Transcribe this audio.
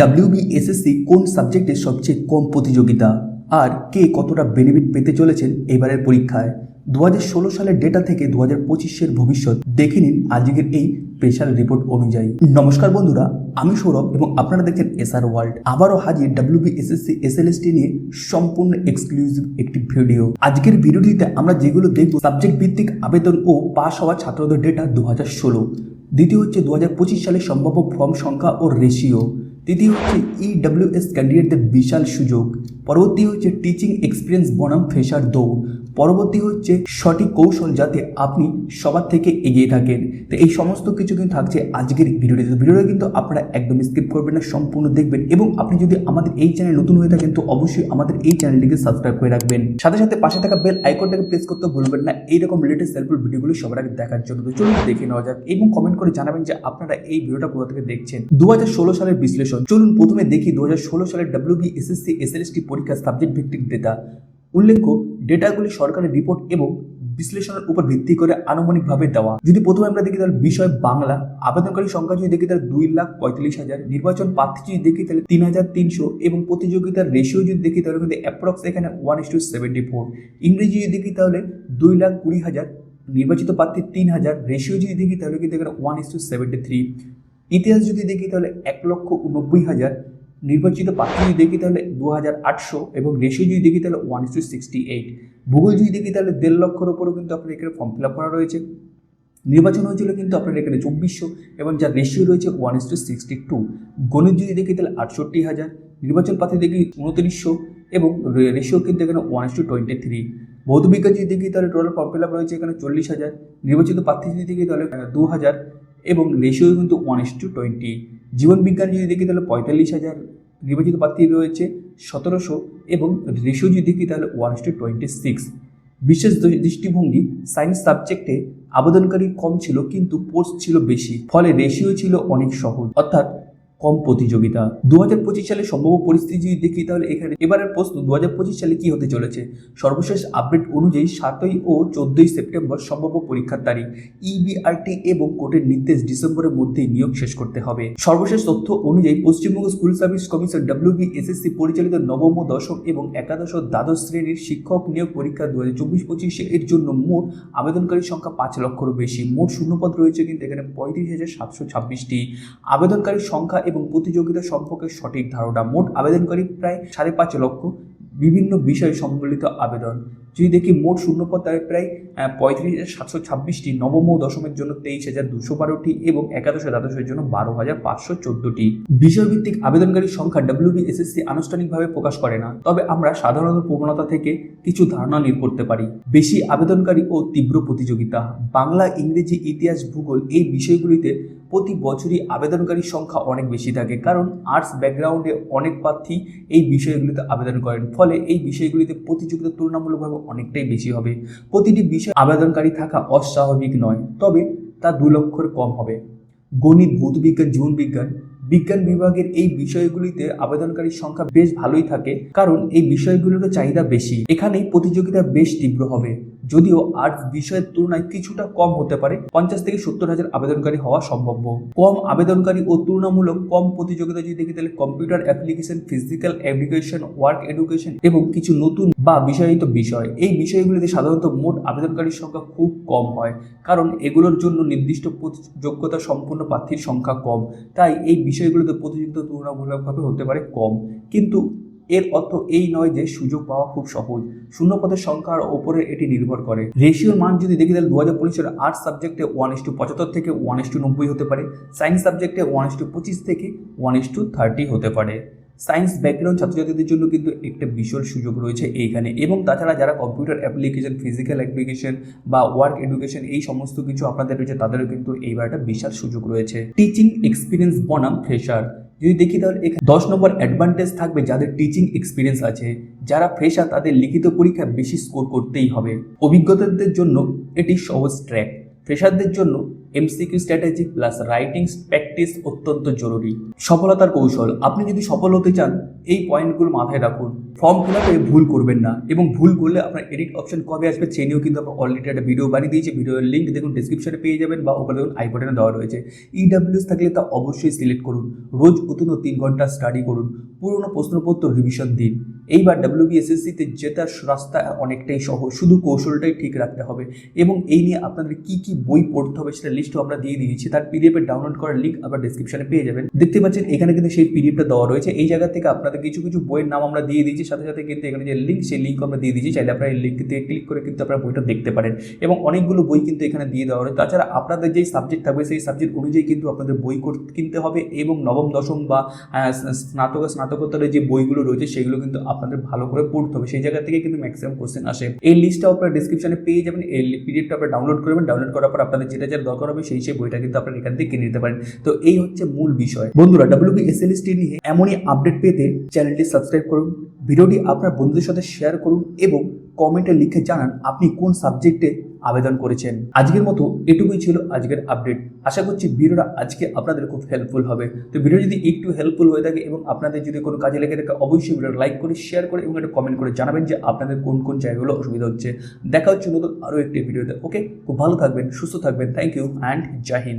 WBSSC কোন সাবজেক্টে সবচেয়ে কম প্রতিযোগিতা? আর কে কতটা বেনিফিট পেতে চলেছেন এবারের পরীক্ষায়? দু হাজার ষোলো সালের ডেটা থেকে দু হাজার পঁচিশের ভবিষ্যৎ দেখে নিন আজকের এই স্পেশাল রিপোর্ট অনুযায়ী। নমস্কার বন্ধুরা, আমি সৌরভ এবং আপনারা দেখছেন এসআর ওয়ার্ল্ড আবারও হাজির ডাব্লিউবিএসএসসি এসএলএসটি নিয়ে সম্পূর্ণ এক্সক্লুসিভ একটি ভিডিও আজকের ভিডিওটিতে আমরা যেগুলো দেখব সাবজেক্ট ভিত্তিক আবেদন ও পাস হওয়া ছাত্রদের ডেটা দু হাজার ষোলো। দ্বিতীয় হচ্ছে দু হাজার পঁচিশ সালে সম্ভাব্য ফর্ম সংখ্যা ও রেশিও তৃতীয় হচ্ছে ইডব্লিউএস ক্যান্ডিডেটদের বিশাল সুযোগ। পরবর্তী হচ্ছে টিচিং এক্সপিরিয়েন্স বনাম ফ্রেশার দৌড় পরবর্তী হচ্ছে সঠিক কৌশল যাতে আপনি সবার থেকে এগিয়ে থাকেন। তো এই সমস্ত কিছু কিন্তু থাকছে আজকের ভিডিওটিতে ভিডিওটা কিন্তু আপনারা একদম স্কিপ করবেন না, সম্পূর্ণ দেখবেন এবং আপনি যদি আমাদের এই চ্যানেল নতুন হয়ে থাকেন, তো অবশ্যই আমাদের এই চ্যানেলটিকে সাবস্ক্রাইব করে রাখবেন। সাথে সাথে পাশে থাকা বেল আইকনটাকে প্রেস করতে ভুলবেন না। এইরকম লেটেস্ট হেল্পফুল ভিডিওগুলো সবার আগে দেখার জন্য। তো চলুন দেখে নেওয়া যাক এবং কমেন্ট করে জানাবেন যে আপনারা এই ভিডিওটা কোথা থেকে দেখছেন। দু হাজার ষোলো সালের বিশ্লেষণ। চলুন প্রথমে দেখি দু হাজার ষোলো সালের ডাব্লিউবি এসএসসি এসএলএসটি পরীক্ষার সাবজেক্ট ভিত্তিক ডেটা উল্লেখ্য ডেটাগুলি সরকারের রিপোর্ট এবং বিশ্লেষণের উপর ভিত্তি করে আনুমানিকভাবে দেওয়া। যদি প্রথমে আমরা দেখি তাহলে বিষয় বাংলা, আবেদনকারী সংখ্যা যদি দেখি তাহলে দুই লাখ পঁয়তাল্লিশ হাজার, নির্বাচন প্রার্থী যদি দেখি তাহলে তিন হাজার তিনশো এবং প্রতিযোগিতার রেশিও যদি দেখি তাহলে কিন্তু অ্যাপ্রক্স এখানে one is two seventy four ইংরেজি যদি দেখি তাহলে দুই লাখ কুড়ি হাজার, নির্বাচিত প্রার্থী তিন হাজার রেশিও যদি দেখি তাহলে কিন্তু এখানে one is two seventy three ইতিহাস যদি দেখি তাহলে এক লক্ষ উনব্বই হাজার, নির্বাচিত প্রার্থী যদি দেখি তাহলে দু হাজার আটশো এবং রেশিও যদি দেখি তাহলে ওয়ান টু সিক্সটি এইট ভূগোল যদি দেখি তাহলে দেড় লক্ষের ওপরও কিন্তু আপনার এখানে ফর্ম ফিল আপ করা রয়েছে। নির্বাচন হয়েছিল কিন্তু আপনার এখানে চব্বিশশো এবং যার রেশিও রয়েছে one is two sixty two গণিত যদি দেখি তাহলে আটষট্টি হাজার, নির্বাচন প্রার্থী দেখি উনত্রিশশো এবং রেশিও কিন্তু এখানে ওয়ান টু টোয়েন্টি থ্রি ভৌত বিজ্ঞান যদি দেখি তাহলে টোটাল ফর্ম ফিল আপ রয়েছে এখানে চল্লিশ হাজার, নির্বাচিত প্রার্থী যদি দেখি তাহলে দু হাজার এবং রেশিও কিন্তু ওয়ান ইস টু টোয়েন্টি জীবনবিজ্ঞান যদি দেখি তাহলে পঁয়তাল্লিশ হাজার নির্বাচিত প্রার্থী রয়েছে, সতেরোশো, এবং রেশিও যদি দেখি তাহলে one is two twenty six বিশেষ দৃষ্টিভঙ্গি সায়েন্স সাবজেক্টে আবেদনকারী কম ছিল, কিন্তু পোস্ট ছিল বেশি, ফলে রেশিও ছিল অনেক সহজ। অর্থাৎ কম প্রতিযোগিতা। দু হাজার পঁচিশ সালে সম্ভাব্য পরিস্থিতি যদি দেখি তাহলে এখানে এবারের প্রশ্ন দু হাজার পঁচিশ সালে কি হতে চলেছে? সর্বশেষ আপডেট অনুযায়ী সাতই ও চোদ্দই সেপ্টেম্বর সম্ভাব্য পরীক্ষার তারিখ। ইবিআরটি এবং কোর্টের নির্দেশ ডিসেম্বরের মধ্যেই নিয়োগ শেষ করতে হবে। সর্বশেষ তথ্য অনুযায়ী Paschimbanga school service commission WB SSC পরিচালিত নবম দশম এবং একাদশ দ্বাদশ শ্রেণির শিক্ষক নিয়োগ পরীক্ষা দু হাজার চব্বিশ পঁচিশে এর জন্য মোট আবেদনকারীর সংখ্যা পাঁচ লক্ষেরও বেশি। মোট শূন্যপদ রয়েছে কিন্তু এখানে পঁয়ত্রিশ হাজার সাতশো ছাব্বিশটি। আবেদনকারীর সংখ্যা এবং প্রতিযোগিতা সম্পর্কে সঠিক ধারণা মোট আবেদনকারী প্রায় সাড়ে পাঁচ লক্ষ বিভিন্ন বিষয় সম্বলিত আবেদন যদি দেখি মোট শূন্যপদ তাদের প্রায় পঁয়ত্রিশ হাজার সাতশো ছাব্বিশটি নবম ও দশমের জন্য তেইশ হাজার দুশো বারোটি এবং একাদশ দ্বাদশের জন্য বারো হাজার পাঁচশো চোদ্দটি। বিষয়ভিত্তিক আবেদনকারীর সংখ্যা ডাব্লিউবি এসএসসি আনুষ্ঠানিকভাবে প্রকাশ করে না, তবে আমরা সাধারণত প্রবণতা থেকে কিছু ধারণা নির করতে পারি। বেশি আবেদনকারী ও তীব্র প্রতিযোগিতা। বাংলা, ইংরেজি, ইতিহাস, ভূগোল এই বিষয়গুলিতে প্রতি বছরই আবেদনকারীর সংখ্যা অনেক বেশি থাকে, কারণ আর্টস ব্যাকগ্রাউন্ডে অনেক প্রার্থী এই বিষয়গুলিতে আবেদন করেন। ফলে এই বিষয়গুলিতে প্রতিযোগিতা তুলনামূলকভাবে অনেকটাই বেশি হবে। প্রতিটি বিষয় আবেদনকারী থাকা অস্বাভাবিক নয়, তবে তা দু লক্ষর কম হবে। গণিত, ভৌতবিজ্ঞান, জীবনবিজ্ঞান, বিজ্ঞান বিভাগের এই বিষয়গুলিতে আবেদনকারীর সংখ্যা বেশ ভালোই থাকে, কারণ এই বিষয়গুলোর চাহিদা বেশি। এখানেই প্রতিযোগিতা বেশ তীব্র হবে। যদিও আর্টস বিষয়ের তুলনায় কিছুটা কম হতে পারে, পঞ্চাশ থেকে সত্তর হাজার আবেদনকারী হওয়া সম্ভাব্য কম আবেদনকারী ও তুলনামূলক কম প্রতিযোগিতা যদি দেখি, তাহলে computer application physical education work education এবং কিছু নতুন বা বিষয়িত বিষয়। এই বিষয়গুলিতে সাধারণত মোট আবেদনকারীর সংখ্যা খুব কম হয়, কারণ এগুলোর জন্য নির্দিষ্ট যোগ্যতা সম্পূর্ণ প্রার্থীর সংখ্যা কম। তাই এই বিষয়গুলোতে প্রতিযোগিতা তুলনামূলকভাবে হতে পারে কম। কিন্তু এর অর্থ এই নয় যে সুযোগ পাওয়া খুব সহজ। শূন্য পদের সংখ্যার ওপরে এটি নির্ভর করে। রেশিওর মান যদি দেখি তাহলে দু হাজার পঁচিশের আর্টস সাবজেক্টে ওয়ান ইস টু পঁচাত্তর থেকে ওয়ান ইস টু নব্বই হতে পারে। সায়েন্স সাবজেক্টে ওয়ান ইস টু পঁচিশ থেকে ওয়ান ইস টু থার্টি হতে পারে। সায়েন্স ব্যাকগ্রাউন্ড ছাত্রছাত্রীদের জন্য কিন্তু একটা বিশাল সুযোগ রয়েছে এইখানে। এবং তাছাড়া যারা কম্পিউটার অ্যাপ্লিকেশন, ফিজিক্যাল অ্যাপ্লিকেশন বা ওয়ার্ক এডুকেশন এই সমস্ত কিছু আপনাদের রয়েছে, তাদেরও কিন্তু এইবার একটা বিশাল সুযোগ রয়েছে। টিচিং এক্সপিরিয়েন্স বনাম ফ্রেশার। যদি দেখি তাহলে এখানে দশ নম্বর অ্যাডভান্টেজ থাকবে যাদের টিচিং এক্সপিরিয়েন্স আছে, যারা ফ্রেশার তাদের লিখিত পরীক্ষা বেশি স্কোর করতেই হবে। অভিজ্ঞতাদের জন্য এটি সহজ ট্র্যাক ফ্রেশারদের জন্য MCQ strategy plus writing practice অত্যন্ত জরুরি। সফলতার কৌশল। আপনি যদি সফল হতে চান, এই পয়েন্টগুলো মাথায় রাখুন। ফর্ম ফিল আপে ভুল করবেন না। এবং ভুল করলে আপনার এডিট অপশন কবে আসবে সে নিয়েও কিন্তু আমরা অলরেডি একটা ভিডিও বানিয়ে দিয়েছি। ভিডিওর লিঙ্ক দেখুন ডিসক্রিপশনে পেয়ে যাবেন বা ওখানে দেখুন আই বাটনে দেওয়া রয়েছে। ইডাব্লিউএস থাকলে তা অবশ্যই সিলেক্ট করুন। রোজ অত্যন্ত তিন ঘণ্টা স্টাডি করুন। পুরনো প্রশ্নপত্র রিভিশন দিন। এইবার ডাব্লিউবিএসএসসিতে জেতার রাস্তা অনেকটাই সহজ। শুধু কৌশলটাই ঠিক রাখতে হবে। এবং এই নিয়ে আপনাদের কি কি বই পড়তে হবে সেটা লিস্টও আমরা দিয়ে দিয়েছি। তার পিডিএফে ডাউনলোড করার লিঙ্ক আবার ডিসক্রিপশনে পেয়ে যাবেন। দেখতে পাচ্ছেন, এখানে কিন্তু সেই পিডিএফটা দেওয়া রয়েছে। এই জায়গা থেকে আপনাদের কিছু কিছু বইয়ের নাম আমরা দিয়ে দিয়েছি। সাথে সাথে কিন্তু এখানে যে লিঙ্ক সেই লিঙ্ক আমরা দিয়ে দিয়েছি। চাইলে আপনারা এই লিঙ্ক থেকে ক্লিক করে কিন্তু আপনারা বইটা দেখতে পারেন। এবং অনেকগুলো বই কিন্তু এখানে দিয়ে দেওয়া রয়েছে। তাছাড়া আপনাদের যেই সাবজেক্ট থাকবে, সেই সাবজেক্ট অনুযায়ী কিন্তু আপনাদের বই কিনতে হবে এবং নবম, দশম বা স্নাতক, স্নাতকোত্তরের যে বইগুলো রয়েছে, সেগুলো কিন্তু আপনাদের ভালো করে পড়তে হবে। সেই জায়গা থেকে কিন্তু ম্যাক্সিমাম কোশ্চেন আসে। এই লিস্টটা আপনারা ডিসক্রিপশনে পেয়ে যাবেন। এই পিডিএফটা আপনারা ডাউনলোড করবেন। ডাউনলোড করার পর আপনাদের যেটা যেটা দরকার হবে সেই সেই বইটা কিন্তু আপনার এখান থেকে কিনে নিতে পারেন। তো এই হচ্ছে মূল বিষয়। বন্ধুরা ডাব্লিউবিএসএলএসটি নিয়ে এমনই আপডেট পেতে চ্যানেলটি সাবস্ক্রাইব করুন, ভিডিওটি আপনার বন্ধুদের সাথে শেয়ার করুন এবং কমেন্টে লিখে জানান আপনি কোন সাবজেক্টে আবেদন করেছেন। আজকের মতো এটুকুই ছিল আজকের আপডেট আশা করছি ভিডিওটা আজকে আপনাদের খুব হেল্পফুল হবে। তো ভিডিও যদি একটু হেল্পফুল হয়ে থাকে এবং আপনাদের যদি কোনো কাজে লেগে থাকে, অবশ্যই ভিডিও লাইক করে শেয়ার করে এবং একটা কমেন্ট করে জানাবেন যে আপনাদের কোন কোন জায়গাগুলো অসুবিধা হচ্ছে। দেখা হচ্ছে নতুন আরও একটি ভিডিওতে ওকে খুব ভালো থাকবেন, সুস্থ থাকবেন। Thank you and Jahin